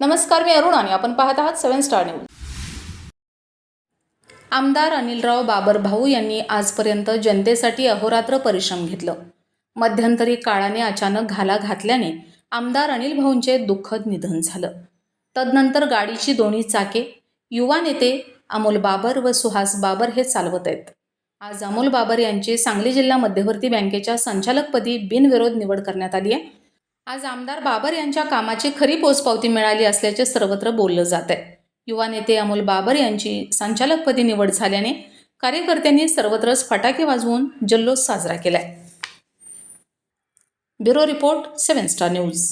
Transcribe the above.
नमस्कार मी अरुण आणि आपण पाहत आहात सेव्हन स्टार न्यूज. आमदार अनिलराव बाबर भाऊ यांनी आजपर्यंत जनतेसाठी अहोरात्र परिश्रम घेतलं. मध्यंतरी काळाने अचानक घाला घातल्याने आमदार अनिल भाऊंचे दुःखद निधन झालं. तदनंतर गाडीची दोन्ही चाके युवा नेते अमोल बाबर व सुहास बाबर हे चालवत आहेत. आज अमोल बाबर यांची सांगली जिल्हा मध्यवर्ती बँकेच्या संचालकपदी बिनविरोध निवड करण्यात आली आहे. आज आमदार बाबर यांच्या कामाची खरी पोचपावती मिळाली असल्याचे सर्वत्र बोललं जात आहे युवा नेते अमोल बाबर यांची संचालकपदी निवड झाल्याने कार्यकर्त्यांनी सर्वत्रच फटाके वाजवून जल्लोष साजरा केलाय. Bureau report seven star news.